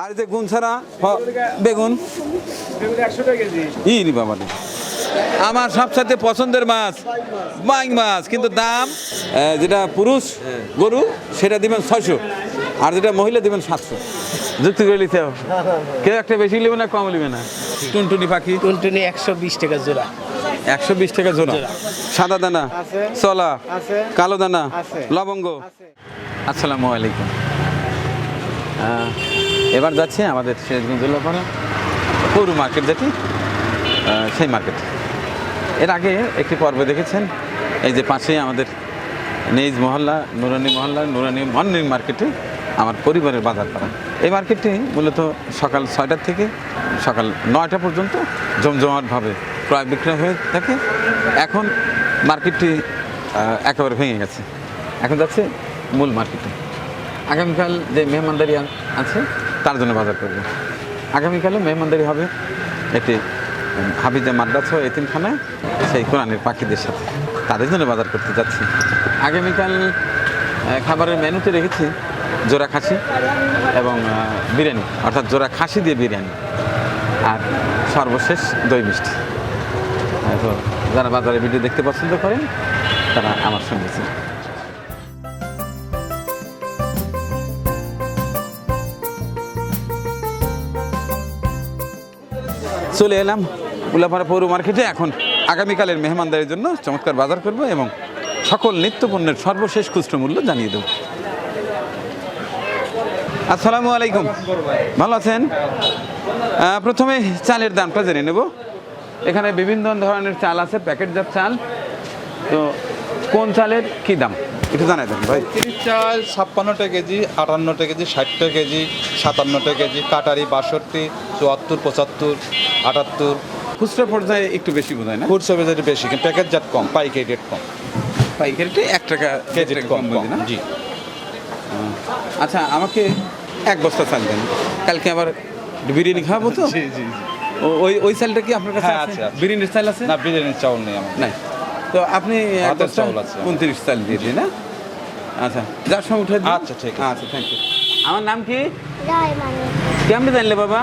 আর এই যে গুণ ছাড়া হ- বেগুন। ই বাবা আমার সবসাথে পছন্দের মাছ মাং মাছ কিন্তু দাম যেটা পুরুষ গরু সেটা দিবেন ছয়শো। আর যেটা মহিলা দিবেন সাতশো। যুক্তি করে নিতে হবে। কেউ একটা বেশি নেবে না কম নেবে না। টুনটুনি পাখি? টুনটুনি একশো বিশ টাকা জোড়া। একশো বিশ টাকা জোড়া। সাদা দানা চলা কালো দানা লবঙ্গ। আসসালামু আলাইকুম। এবার যাচ্ছি আমাদের সিরাজগঞ্জ জেলাপাড়া পৌর। মার্কেট যেটি সেই মার্কেট এর আগে একটি পর্ব দেখেছেন, এই যে পাশেই আমাদের নেইজ মহল্লা, নুরানি মহল্লা, নুরানি মর্নিং মার্কেটে আমার পরিবারের বাজার করা। এই মার্কেটটি মূলত সকাল ছয়টার থেকে সকাল নয়টা পর্যন্ত জমজমাটভাবে ক্রয় বিক্রয় হয়ে থাকে। এখন মার্কেটটি একেবারে ভেঙে গেছে। এখন যাচ্ছে মূল মার্কেটে আগামীকাল যে মেহমানদারি আছে তার জন্য বাজার করবে। আগামীকালে মেহমানদারি হবে একটি উম, হাফিজা মাদ্রাসা ও এতিমখানায় সেই কোরআনের পাখিদের সাথে। তাদের জন্য বাজার করতে যাচ্ছি। আগামীকাল খাবারের মেনুতে রেখেছি জোড়া খাসি এবং বিরিয়ানি অর্থাৎ জোড়া খাসি দিয়ে বিরিয়ানি আর সর্বশেষ দই মিষ্টি। তো যারা বাজারে ভিডিও দেখতে পছন্দ করেন তারা আমার সঙ্গে ছিলেন চলে এলাম উল্লাপাড়া পৌর মার্কেটে। এখন আগামীকালের মেহমানদারির জন্য চমৎকার বাজার করব এবং সকল নিত্য পণ্যের সর্বশেষ খুচরো মূল্য জানিয়ে দেব। আসসালামু আলাইকুম। ভালো আছেন? প্রথমে চালের দামটা জেনে নেব। এখানে বিভিন্ন ধরনের চাল আছে, প্যাকেটজাত চাল। তো কোন চালের কী দাম? একটু জানাই দেন ভাই। তিরিশ চাল ছাপ্পান্ন টাকা কেজি আটান্ন টাকা কেজি ষাট টাকা কেজি সাতান্ন টাকা কেজি কাটারি বাষট্টি চুয়াত্তর পঁচাত্তর আটাত্তর। খুচরা পর্যায়ে একটু বেশি বোধ হয় না? ফুড সার্ভিস বেশি কিন্তু প্যাকেট জাত কম পাইকারি রেট কম। পাইকারিতে এক টাকা কেজি কম না? জি। আচ্ছা আমাকে এক বস্তা চাল দেন। কালকে আবার বিরিয়ানি খাওয়াবো তো? জি জি ওই ওই চালটা কি আপনার কাছে হ্যাঁ, আছে। বিরিয়ানির চাল আছে? না বিরিয়ানির চাউল নেই আমার নাই। তো আপনি। উনত্রিশ চাল দিয়ে দিন না? আচ্ছা যার সময় উঠে আচ্ছা, ঠিক আছে। আচ্ছা থ্যাংক ইউ আমার নাম কি? মানে। কেমনি জানলে বাবা?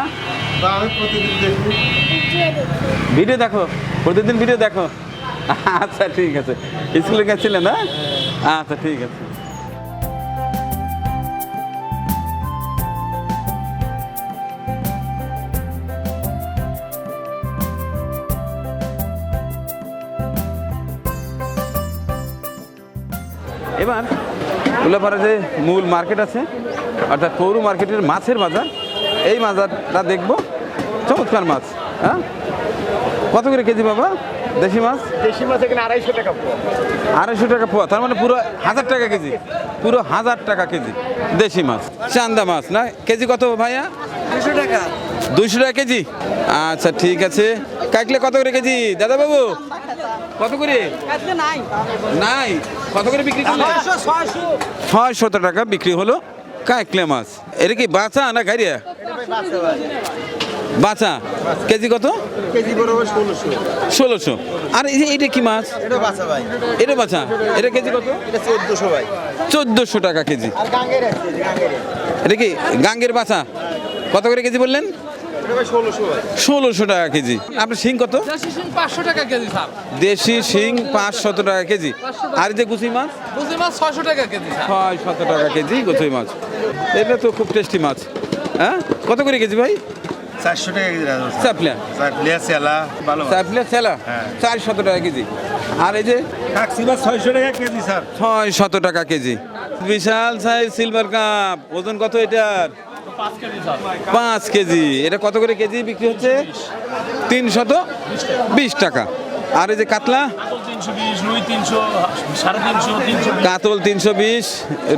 ভিডিও দেখো। প্রতিদিন ভিডিও দেখো। আচ্ছা ঠিক আছে। স্কুলে গেছিলে না? আচ্ছা ঠিক আছে। উল্লাপাড়া যে মূল মার্কেট আছে অর্থাৎ পৌর মার্কেটের মাছের বাজার এই বাজারটা দেখব। চমৎকার মাছ হ্যাঁ? কত করে কেজি বাবা? দেশি মাছ? দেশি মাছ এখানে আড়াইশো টাকা পোয়া। আড়াইশো টাকা পোয়া তার মানে পুরো হাজার টাকা কেজি। পুরো হাজার টাকা কেজি দেশি মাছ চান্দা মাছ না? কেজি কত ভাইয়া? দুশো টাকা। দুইশো টাকা কেজি? আচ্ছা ঠিক আছে। কাকলে কত করে কেজি? দাদা বাবু কত করে? নাই। কত করে বিক্রি করলে? ছয়শত টাকা বিক্রি হলো কাকলে মাছ। এটা কি বাঁচা না গাড়িয়া? বাঁচা কেজি কত? কেজি ষোলোশো। আর এই যে এটা কি মাছ? এটা বাঁচা এটা কেজি কত? এটা চোদ্দশো ভাই। চোদ্দোশো টাকা কেজি। আর গাঙ্গের আছে গাঙ্গের। এটা কি গাঙ্গের বাঁচা কত করে কেজি বললেন? ষোলোশো ষোলোশো টাকা কেজি। আপনার শিং কত? দেশি শিং পাঁচশো টাকা কেজি স্যার। দেশি শিং পাঁচশত টাকা কেজি। আর এই যে গুচি মাছ? ছয়শো টাকা কেজি ছয় শত টাকা কেজি গুচি মাছ। এটা তো খুব টেস্টি মাছ। হ্যাঁ? কত করে কেজি ভাই? চারশো টাকা কেজি সেলা সেলা হ্যাঁ। চার টাকা কেজি। আর এই যে? ছয়শো টাকা কেজি স্যার। ছয় শত টাকা কেজি। বিশাল সাইজ সিলভার কাপ ওজন কত এটার? পাঁচ কেজি এটা কত করে কেজি বিক্রি হচ্ছে? তিনশত বিশ টাকা। আর এই যে কাতলা? কাতল তিনশো বিশ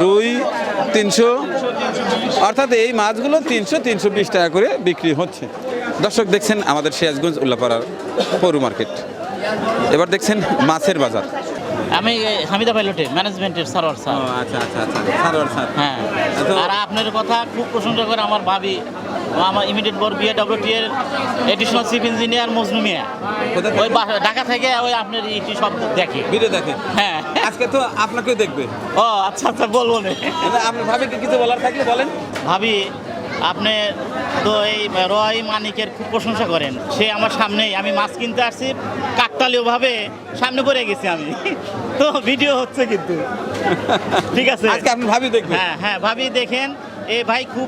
রুই তিনশো অর্থাৎ এই মাছগুলো তিনশো তিনশো বিশ টাকা করে বিক্রি হচ্ছে। দর্শক দেখছেন আমাদের সিরাজগঞ্জ উল্লাপাড়ার পৌর মার্কেট। এবার দেখছেন মাছের বাজার। আমি হামিদা পাইলটে ম্যানেজমেন্টের সারোয়ার স্যার। আচ্ছা আচ্ছা আচ্ছা সারোয়ার স্যার। হ্যাঁ। তো- আর আপনার কথা খুব প্রশংসা করে আমার ভাবি আমার ইমিডিয়েট বর বিএ ডব্লিউটি এর additional chief engineer Majnu Mia. ওই ঢাকা থেকে ওই আপনার ইটি সব দেখে। ভিডিও দেখে? হ্যাঁ। আজকে তো আপনাকেও দেখবে। ও আচ্ছা আচ্ছা বলব না। আপনার ভাবে কি কিছু বলার থাকলে বলেন। ভাবি আপনি তো এই রয় মানিকের খুব প্রশংসা করেন। সে আমার সামনেই আমি মাছ কিনতে আসছি কাকতালীয়ভাবে সামনে পড়ে গেছি আমি। তো ভিডিও হচ্ছে কিন্তু। ঠিক আছে? আজকে আপনি ভাবি দেখবেন। হ্যাঁ হ্যাঁ ভাবি দেখেন। এ ভাই খুব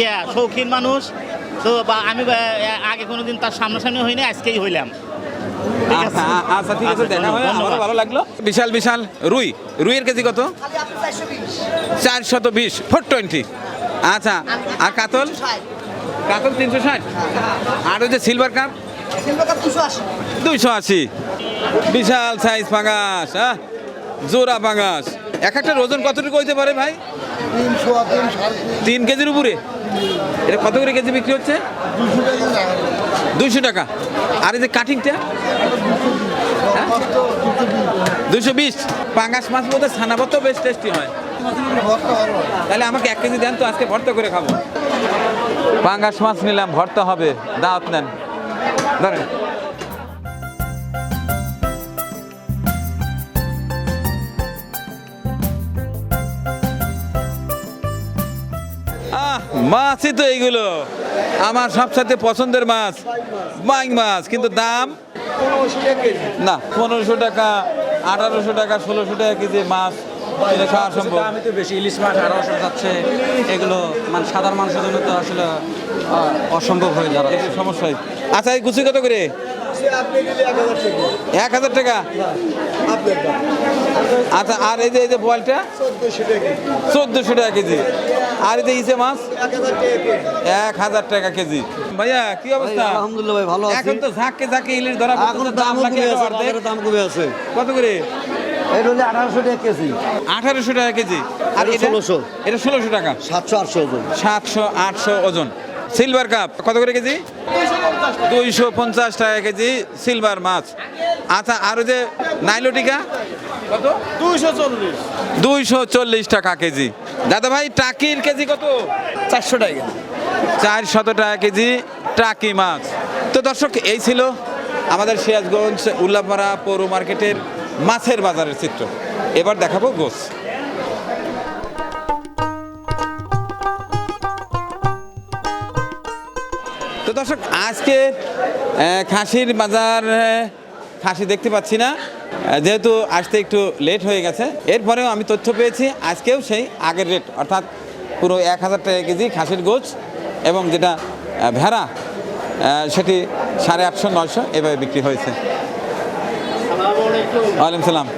ইয়া শৌখিন মানুষ। তো বা আমি আগে কোনোদিন তার সামনাসামনি হইনি আজকেই হইলাম। ঠিক আচ্ছা, আচ্ছা ঠিক আছে দেখা হয়ে আমারও ভালো লাগল। বিশাল বিশাল রুই। রুইয়ের কেজি কত? চারশত বিশ ফোর টোয়েন্টি আচ্ছা আর কাতল? কাতল তিনশো ষাট। আর ওই যে সিলভার কাপ দুইশো আশি। বিশাল সাইজ পাঙাশ হ্যাঁ জোড়া পাঙাশ এক একটা ওজন কতটুকু হইতে পারে ভাই? তিন কেজির উপরে? এটা কত করে কেজি বিক্রি হচ্ছে? দুইশো টাকা। আর এই যে কাটিংটা দুশো বিশ। পাঙ্গাস মাছ মধ্যে ছানাবত বেশ টেস্টি হয়। তাহলে আমাকে এক কেজি দেন তো, আজকে ভর্তা করে খাব। পাঙ্গাস মাছ নিলাম, ভর্তা হবে দাওয়াত নেন। ধরেন। মাছই তো এইগুলো। আমার সবসাথে পছন্দের মাছ বাইং মাছ, কিন্তু দাম? না, পনেরোশো টাকা, আঠারোশো টাকা, ষোলোশো টাকা কেজি মাছ। আমি তো বেশি ইলিশ মাছ আঠারোশো যাচ্ছে এগুলো মানে সাধারণ মানুষের জন্য তো আসলে অসম্ভব হয়ে একটু সমস্যায় আচ্ছা এই গুছি কত করে? এক হাজার টাকা? আচ্ছা আর এই যে এই যে বলটা? চোদ্দশো টাকা কেজি। আর এই যে ইসে মাছ? এক হাজার টাকা কেজি। ভাইয়া কি অবস্থা? আলহামদুলিল্লাহ ভাই ভালো এখন তো ঝাঁকে ঝাঁকে ইলিশ ধরা দাম কমে আছে। কত করে? এটা হলে আঠারোশো টাকা কেজি। আঠারোশো টাকা কেজি। আর এটা এটা 1600 এটা ষোলোশো টাকা। সাতশো আটশো ওজন। সাতশো আটশো ওজন। সিলভার কাপ কত করে কেজি? দুইশো পঞ্চাশ টাকা কেজি সিলভার মাছ। আচ্ছা আর যে নাইলোটিকা? কত? দুইশো চল্লিশ। দুইশো চল্লিশ টাকা কেজি। দাদা ভাই টাকির কেজি কত? চারশো টাকা। চারশত টাকা কেজি টাকি মাছ। তো দর্শক এই ছিল আমাদের সিরাজগঞ্জ উল্লাপাড়া পৌর মার্কেটের মাছের বাজারের চিত্র। এবার দেখাবো গোস। তো দর্শক, আজকে খাসির বাজার খাসি দেখতে পাচ্ছি না। যেহেতু আসতে একটু লেট হয়ে গেছে, এরপরেও আমি তথ্য পেয়েছি, আজকেও সেই আগের রেট অর্থাৎ পুরো এক হাজার টাকা কেজি খাসির গোছ এবং যেটা ভেড়া সেটি সাড়ে আটশো, নয়শো এভাবে বিক্রি হয়েছে। ওয়ালাইকুম সালাম।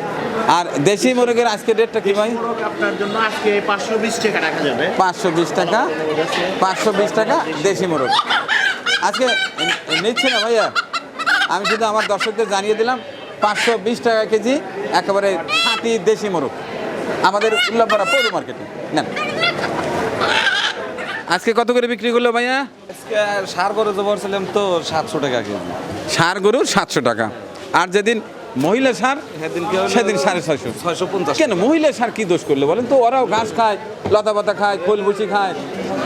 আর দেশি মুরগের আজকের রেটটা কি ভাই? আপনার জন্য আজকে পাঁচশো বিশ টাকা রাখা যাবে। পাঁচশো বিশ টাকা? পাঁচশো বিশ টাকা। দেশি মোরগ। আজকে নিচ্ছে না ভাইয়া? আমি শুধু আমার দর্শকদের জানিয়ে দিলাম পাঁচশো বিশ টাকা কেজি একেবারে খাঁটি দেশি মোরগ। আমাদের উল্লাপাড়া পৌর মার্কেটে। নেন। আজকে কত করে বিক্রি করল ভাইয়া? আজকে সার গরু তো বলছিলাম তো সাতশো টাকা কেজি। সার গরু সাতশো টাকা। আর যেদিন মহিলা সার? সেদিন সাড়ে ছয়শো। ছয়শো পঞ্চাশ। কেন? মহিলা সার কি দোষ করল বলেন তো? ওরাও ঘাস খায় লতা পাতা খায় খোল ভুসি খায়।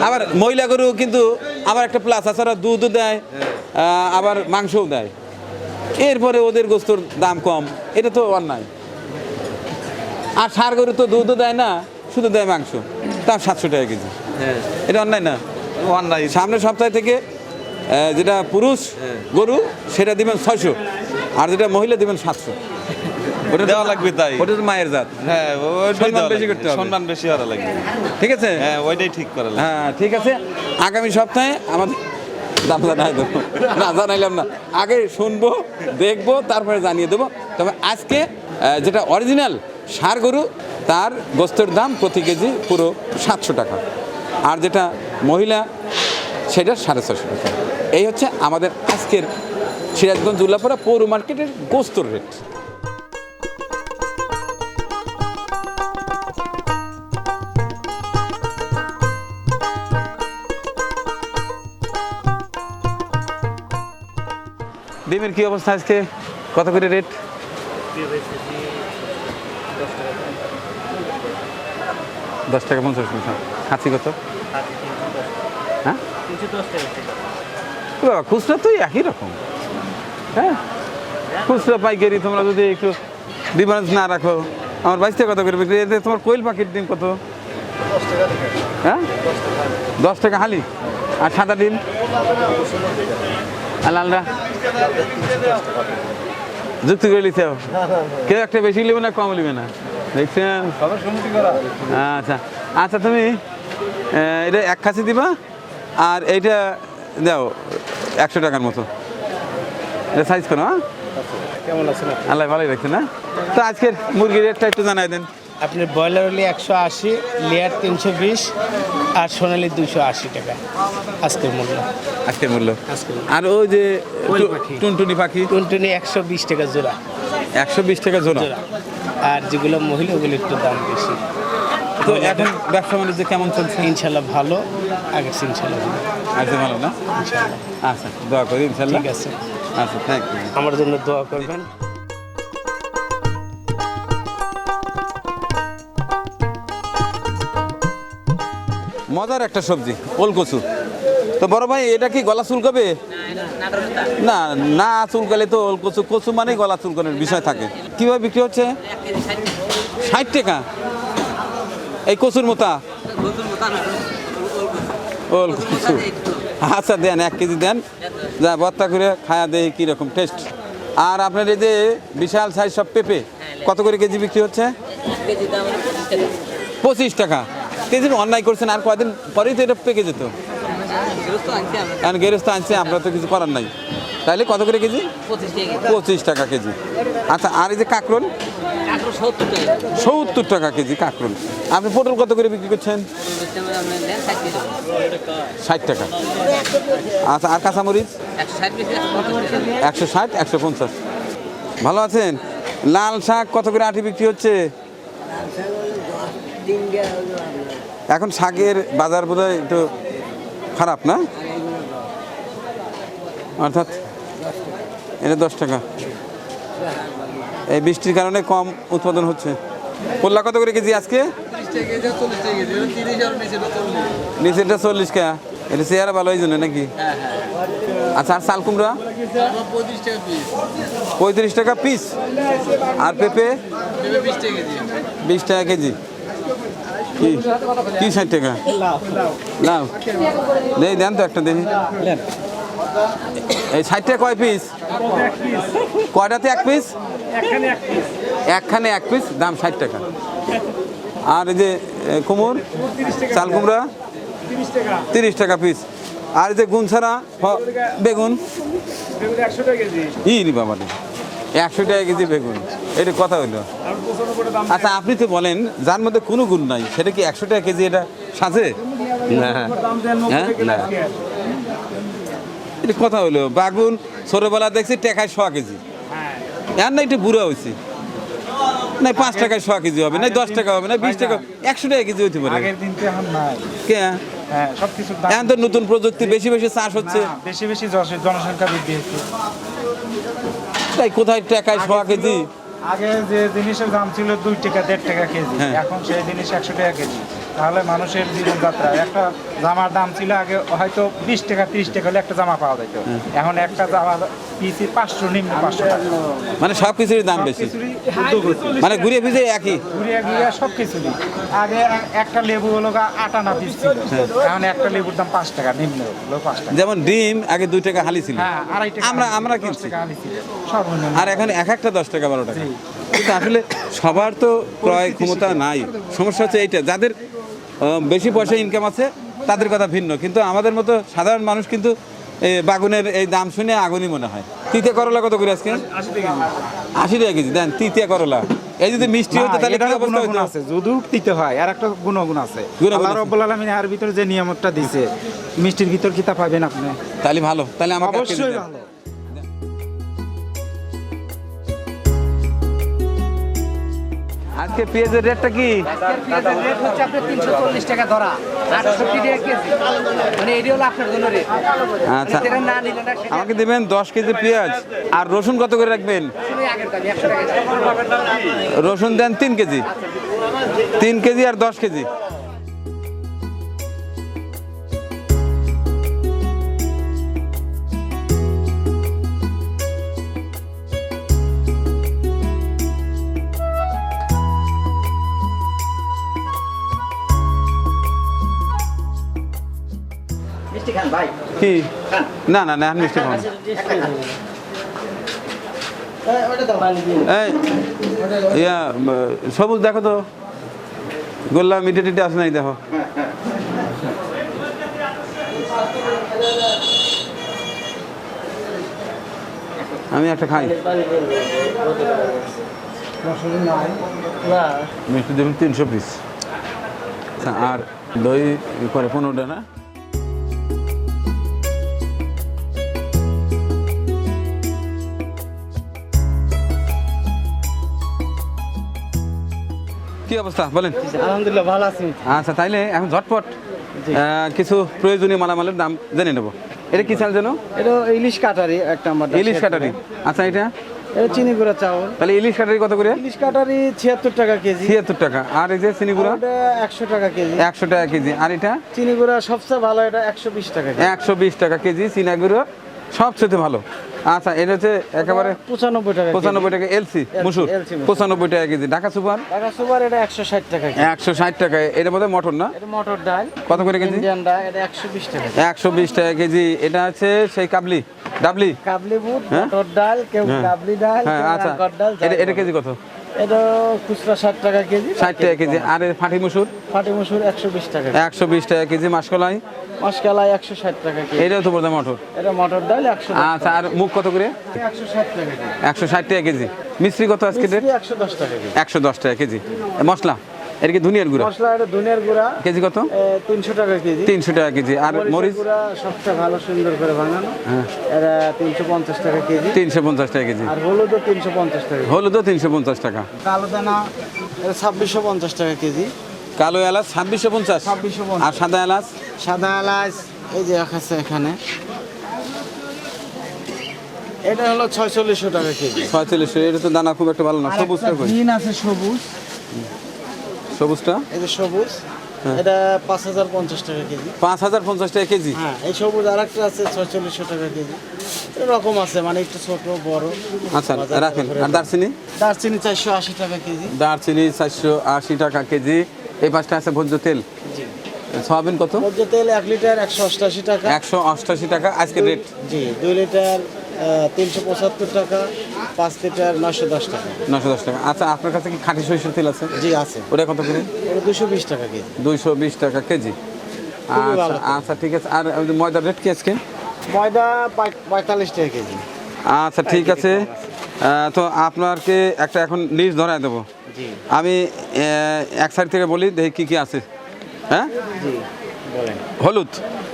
আবার মহিলা গরু কিন্তু আবার একটা প্লাস আছে ওরা দুধও দেয় আবার মাংসও দেয়। এরপরে ওদের গোস্তর দাম কম। এটা তো অন্যায়। আর সার গরু তো দুধও দেয় না শুধু দেয় মাংস। তাও সাতশো টাকা কেজি। হ্যাঁ। এটা অন্যায় না? অন্যায়। সামনের সপ্তাহ থেকে যেটা পুরুষ গরু সেটা দিবেন ছয়শো। আর যেটা মহিলা দিবেন সাতশো। ওটা দেওয়া লাগবে তাই। ওটা তো মায়ের জাত। হ্যাঁ সম্মান বেশি করতে হবে। সম্মান বেশি করা লাগবে। ঠিক আছে? হ্যাঁ ওইটাই ঠিক করা হ্যাঁ ঠিক আছে। আগামী সপ্তাহে আমাদের দাম জানাই দেবো না জানাইলাম না। আগে শুনব দেখব তারপরে জানিয়ে দেবো। তবে আজকে যেটা অরিজিনাল সার গরু তার গোস্তের দাম প্রতি কেজি পুরো সাতশো টাকা। আর যেটা মহিলা সেটা সাড়ে ছশো টাকা। এই হচ্ছে আমাদের আজকের সিরাজগঞ্জ উল্লাপাড়া পৌর মার্কেটের গোস্তর রেট। ডিমের কি অবস্থা আজকে? কত করে রেট? দশ টাকা পঞ্চাশ পয়সা। খাসি কত? হ্যাঁ? খুচরা তো একই রকম। হ্যাঁ? খুচরা পাইকারি তোমরা যদি একটু ডিফারেন্স না রাখো, আমার বাইশটা কত করে বিক্রি? এতে তোমার কোয়েল পাখির ডিম কত? হ্যাঁ? দশ টাকা হালি। আর সাদা ডিম? আর লালটা যুক্তি করে হবে। কেউ একটা বেশি নেবে না, কম নেবে না। দেখছেন? আচ্ছা। আচ্ছা তুমি এটা এক খাসি দিবা, আর এইটা দাও, একশো টাকার মতো। এটা সাইজ করো হ্যাঁ? কেমন আছেন আল্লাহ ভালোই না? তো আজকের মুরগির রেটটা একটু জানাই দেন। আপনি ব্রয়লার হলে একশো আশি লেয়ার তিনশো বিশ আর সোনালি দুশো আশি টাকা। আজকের মূল্য। আজকের মূল্য। আর ওই যে। টুনটুনি পাখি? টুনটুনি একশো বিশ টাকা জোড়া। একশো বিশ টাকা জোড়া? আর যেগুলো মহিলা ওগুলো একটু দাম বেশি। তো এখন ব্যবসা বাণিজ্য কেমন চলছে? ইনশাল্লাহ ভালো। আগে ইনশাল্লাহ ভালো। ভালো না? আচ্ছা দোয়া করি ইনশাল্লাহ। ঠিক আছে। আচ্ছা থ্যাংক ইউ আমার জন্য দোয়া করবেন। মজার একটা সবজি ওল কচু তো বড় ভাই এটা কি গলা চুলকাবে? না না চুলকালে তো ওল কচু কচু মানেই গলা চুলকানোর বিষয় থাকে। কীভাবে বিক্রি হচ্ছে? ষাট টাকা। এই কচুর মোতা? ওল কচু আচ্ছা দেন এক কেজি দেন। যা ভর্তা করে খায়া দেয় কীরকম টেস্ট আর আপনার এই যে বিশাল সাইজ সব পেঁপে কত করে কেজি বিক্রি হচ্ছে? পঁচিশ টাকা। কেজি অন্যায় করছেন আর কদিন পরেই তো এটা পেকে যেত। কারণ গেরস্ত আনছে আমরা তো কিছু করার নাই। তাহলে কত করে কেজি? পঁচিশ টাকা কেজি। আচ্ছা আর এই যে কাঁকরোল? সত্তর টাকা কেজি কাঁকরোল। আপনি পটল কত করে বিক্রি করছেন? ষাট টাকা। আচ্ছা আর কাঁচামরিচ? একশো ষাট একশো পঞ্চাশ। ভালো আছেন? লাল শাক কত করে আটি বিক্রি হচ্ছে? এখন শাকের বাজার বোধহয় একটু খারাপ না? অর্থাৎ এটা দশ টাকা। এই বৃষ্টির কারণে কম উৎপাদন হচ্ছে। করলা কত করে কেজি আজকে? নিচেরটা চল্লিশ টাকা। এটা চেয়ারা ভালো জন্য নাকি? আচ্ছা আর চাল কুমড়া? পঁয়ত্রিশ টাকা পিস। আর পেঁপে? বিশ টাকা কেজি। কি? কি ষাট টাকা? লাভ দেন তো একটা দেখি। এই ষাট টাকা কয় পিস কয়টাতে এক পিস একখানে এক পিস দাম ষাট টাকা। আর এই যে এ, কুমড় চাল কুমড়া? তিরিশ টাকা পিস আর এই যে গুণ ছাড়া বেগুন? ই বাবা একশো টাকা কেজি বেগুন। এটা কথা হইল। আচ্ছা আপনি তো বলেন যার মধ্যে কোনো গুণ নাই সেটা কি একশো টাকা কেজি এটা সাজে? না। হ্যাঁ? না। এটা কথা হলো বাগুন ছোটবেলা দেখছি টাকায় শোয়া কেজি। আর না একটু বুড়া হয়েছে না পাঁচ টাকায় শোয়া কেজি হবে না দশ টাকা হবে না বিশ টাকা একশো টাকা কেজি হইতে পারে। কে? হ্যাঁ এখন তো নতুন প্রযুক্তি বেশি বেশি চাষ হচ্ছে। বেশি বেশি জনসংখ্যা বৃদ্ধি হচ্ছে। তাই কোথায় টাকায় শোয়া কেজি? আগে যে জিনিসের দাম ছিল দুই টাকা দেড় টাকা কেজি। হ্যাঁ। এখন সেই জিনিস একশো টাকা কেজি। তাহলে মানুষের জীবনযাত্রা। একটা জামার দাম ছিল আগে হয়তো বিশ টাকা তিরিশ টাকা হলে একটা জামা পাওয়া যেত। হ্যাঁ। এখন একটা জামা পিসি পাঁচশো নিম্ন পাঁচশো টাকা। মানে সব কিছুরই দাম বেশি। মানে ঘুরিয়ে ফিরে একই? ঘুরিয়ে ঘুরিয়ে সব কিছুরই। আগে একটা লেবু হলো গা আট আনা পিস ছিল। হ্যাঁ। এখন একটা লেবুর দাম পাঁচ টাকা নিম্ন হলো পাঁচ টাকা। যেমন ডিম আগে দুই টাকা হালি ছিল। হ্যাঁ আড়াই টাকা আমরা আমরা কিনছি। আর এখন এক একটা দশ টাকা বারো টাকা। কিন্তু আসলে সবার তো ক্রয় ক্ষমতা নাই। সমস্যা হচ্ছে এইটা যাদের বেশি পয়সা ইনকাম আছে তাদের কথা ভিন্ন। কিন্তু আমাদের মতো সাধারণ মানুষ কিন্তু এই বাগুনের এই দাম শুনে আগুনই মনে হয়। তিতে করলা কত করে আজকে? আশি টাকা কেজি। দেন তিতে করলা। এই যদি মিষ্টি হতো তাহলে কি অবস্থা হতো আছে। যদিও দিতে হয় আর একটা গুণগুণ আছে। আল্লাহ আছে। রব্বুল আলামিন এর ভিতরে যে নিয়ামতটা দিছে মিষ্টির ভিতর কিতা পাবেন আপনি। তাহলে ভালো। তাহলে আমাকে অবশ্যই ভালো। আজকে পেঁয়াজের রেটটা কি? রেট হচ্ছে আপনার তিনশো চল্লিশ টাকা ধরা। আটষট্টি টাকা কেজি। মানে এটি হলো আপনার জন্য রেট। আচ্ছা। না নিলে না আমাকে দেবেন দশ কেজি পেঁয়াজ। আর রসুন কত করে রাখবেন? রসুন দেন তিন কেজি। তিন কেজি আর দশ কেজি। কি? না না না, মিষ্টি খাব ইয়া সবুজ দেখো তো। গোল্লা মিটে টিটে আসে নাই, দেখো। আমি একটা খাই। মিষ্টি দেবেন তিনশো পিস। আচ্ছা আর দই করে পনেরোটা, না? কি অবস্থা? বলেন। আলহামদুলিল্লাহ ভালো আছি। আচ্ছা তাইলে এখন ঝটপট কিছু প্রয়োজনীয় মালামালের দাম জেনে নেব। এটা কি চাল যেন? এটা ইলিশ কাটারি একটা নাম্বার ইলিশ কাটারি। আচ্ছা এটা? এটা চিনি গুঁড়া চাউল। তাহলে ইলিশ কাটারি কত করে? ইলিশ কাটারি ছিয়াত্তর টাকা কেজি। ছিয়াত্তর টাকা। আর এই যে চিনি গুঁড়া? একশো টাকা কেজি। একশো টাকা কেজি। আর এটা? চিনি গুঁড়া সবচেয়ে ভালো এটা একশো বিশ টাকা কেজি। একশো বিশ টাকা কেজি চিনা গুঁড়ো। সবচেয়ে ভালো। আচ্ছা এটা হচ্ছে একেবারে পঁচানব্বই টাকা কেজি। পঁচানব্বই টাকা এলসি মুসুর। পঁচানব্বই টাকা KG. Dhaka super? Dhaka super এটা একশো ষাট টাকা একশো ষাট টাকা। এটা বোধহয় মটর না? মটর ডাল। কত করে কেজি? একশো বিশ টাকা একশো বিশ টাকা কেজি। এটা হচ্ছে সেই কাবলি। ডাবলি? কাবলি বুট হ্যাঁ? মটর ডাল কেউ হ্যাঁ। কাবলি ডাল হ্যাঁ আচ্ছা। এটা। কেজি কত? এটা খুচরা ষাট টাকা কেজি ষাট টাকা কেজি। আর ফাঁটি মুসুর? ফাটি মুসুর একশো বিশ টাকা একশো বিশ টাকা কেজি। মাসকলাই? মাসকালাই একশো ষাট টাকা কেজি। এটাও তো বলতে মটর। এটা মটর ডাল একশো আচ্ছা আর মুখ কত করে? একশো ষাট টাকা একশো ষাট টাকা কেজি। মিস্ত্রি কত আজকে একশো দশ টাকা একশো দশ টাকা কেজি। মশলা? এটা কি ধুনিয়ার গুঁড়ো? মশলা এটা ধনিয়ার গুঁড়া। কেজি কত? তিনশো টাকা কেজি। তিনশো টাকা কেজি। আর মরিচ? গুঁড়া সবচেয়ে ভালো সুন্দর করে বানানো। এটা তিনশো পঞ্চাশ টাকা কেজি। তিনশো পঞ্চাশ টাকা কেজি। আর হলুদও তিনশো পঞ্চাশ টাকা হলুদও তিনশো পঞ্চাশ টাকা। কালো দানা এটা ছাব্বিশশো পঞ্চাশ টাকা কেজি। কালো এলাচ ছাব্বিশশো পঞ্চাশ। ছাব্বিশশো আর সাদা এলাচ? সাদা এলাচ এই যে আছে এখানে। এটা হলো ছয়চল্লিশশো টাকা কেজি। ছয়চল্লিশশো এটা তো দানা খুব একটা ভালো না সবুজটা কই? আছে সবুজ। সবুজটা? এই যে সবুজ এটা পাঁচ হাজার পঞ্চাশ টাকা কেজি। পাঁচ হাজার পঞ্চাশ টাকা কেজি? হ্যাঁ এই সবুজ আর একটা আছে ছয়চল্লিশশো টাকা কেজি। এরকম আছে মানে একটু ছোট বড়। আচ্ছা রাখেন। আর দারচিনি? দারচিনি চারশো আশি টাকা কেজি। দারচিনি চারশো আশি টাকা কেজি। এই পাঁচটা আছে ভোজ্য তেল? সয়াবিন কত? সবজি তেল এক লিটার একশো অষ্টাশি টাকা। একশো অষ্টাশি টাকা আজকে রেট জি দুই লিটার তিনশো পঁচাত্তর টাকা পাঁচ লিটার নশো দশ টাকা। নশো দশ টাকা। আচ্ছা আপনার কাছে কি খাঁটি সরিষার তেল আছে? জি আছে। ওটা কত করে? ওটা দুশো বিশ টাকা কেজি। দুইশো বিশ টাকা কেজি। আচ্ছা আচ্ছা ঠিক আছে। আর ময়দার রেট কি আজকে? ময়দা পঁয়তাল্লিশ টাকা কেজি। আচ্ছা ঠিক আছে। তো আপনাকে একটা এখন লিস্ট ধরায় দেবো। আমি এক সাইড থেকে বলি দেখি কি কি আছে। হ্যাঁ? হলুদ।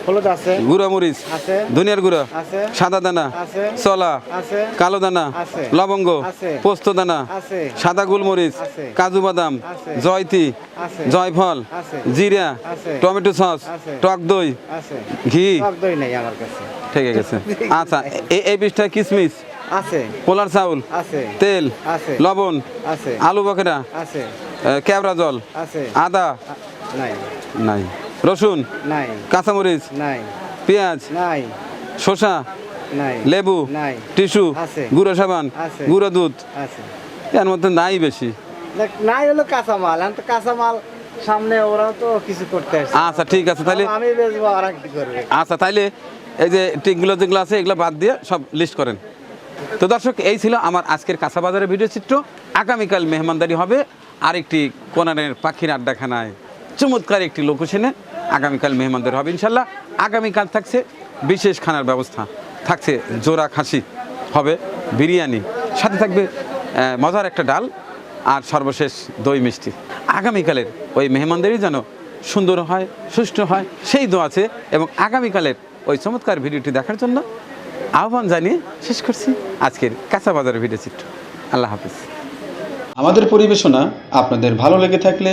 হলুদ আছে। গুঁড়া মরিচ। আছে। ধনিয়ার গুঁড়া। আছে। সাদা দানা। আছে। চলা। আছে। কালো দানা। আছে। লবঙ্গ। আছে। পোস্ত দানা। আছে। সাদা গোলমরিচ। আছে। কাজু বাদাম। আছে। জয়তি। আছে। জয়ফল। আছে। জিরা। আছে। Tomato sauce. আছে। টক দই। আছে। ঘি। টক দই নেই আমার কাছে। ঠিক আছে আচ্ছা এ- এই বিষটা কিশমিশ আছে। পোলার চাউল। আছে। তেল। আছে। লবণ। আছে। আলু বকেরা। আছে। কেওড়া জল। আছে। আদা। নাই। নাই। রসুন? নাই। কাঁচামরিচ? নাই। পেঁয়াজ? নাই। শসা? নাই। লেবু? নাই। টিস্যু? আছে। গুঁড়ো সাবান? আছে। গুঁড়ো দুধ? আছে। এর মধ্যে নাই বেশি। নাই হলো কাঁচামাল। এখন তো কাঁচামাল সামনে ওরাও তো কিছু করতে আসছে। আচ্ছা ঠিক আছে তাহলে আমি বেচবো আর কি করবে? আচ্ছা তাইলে এই যে টিকগুলো যেগুলো আছে এগুলো বাদ দিয়ে সব লিস্ট করেন। তো দর্শক এই ছিল আমার আজকের কাঁচা বাজারের ভিডিও চিত্র। আগামীকাল মেহমানদারি হবে আরেকটি কোনারের পাখির আড্ডাখানায়। চমৎকার একটি লোকেশনে আগামীকাল মেহমানদারি হবে ইনশাল্লাহ আগামীকাল থাকছে বিশেষ খানার ব্যবস্থা। থাকছে জোড়া খাসি, হবে বিরিয়ানি, সাথে থাকবে মজার একটা ডাল আর সর্বশেষ দই মিষ্টি। আগামীকালের ওই মেহমানদারি যেন সুন্দর হয়, সুষ্ঠু হয়, সেই দোয়া আছে এবং আগামীকালের ওই চমৎকার ভিডিওটি দেখার জন্য আহ্বান জানিয়ে শেষ করছি আজকের কাঁচা বাজারের ভিডিও চিত্র আল্লাহ হাফিজ। আমাদের পরিবেশনা আপনাদের ভালো লেগে থাকলে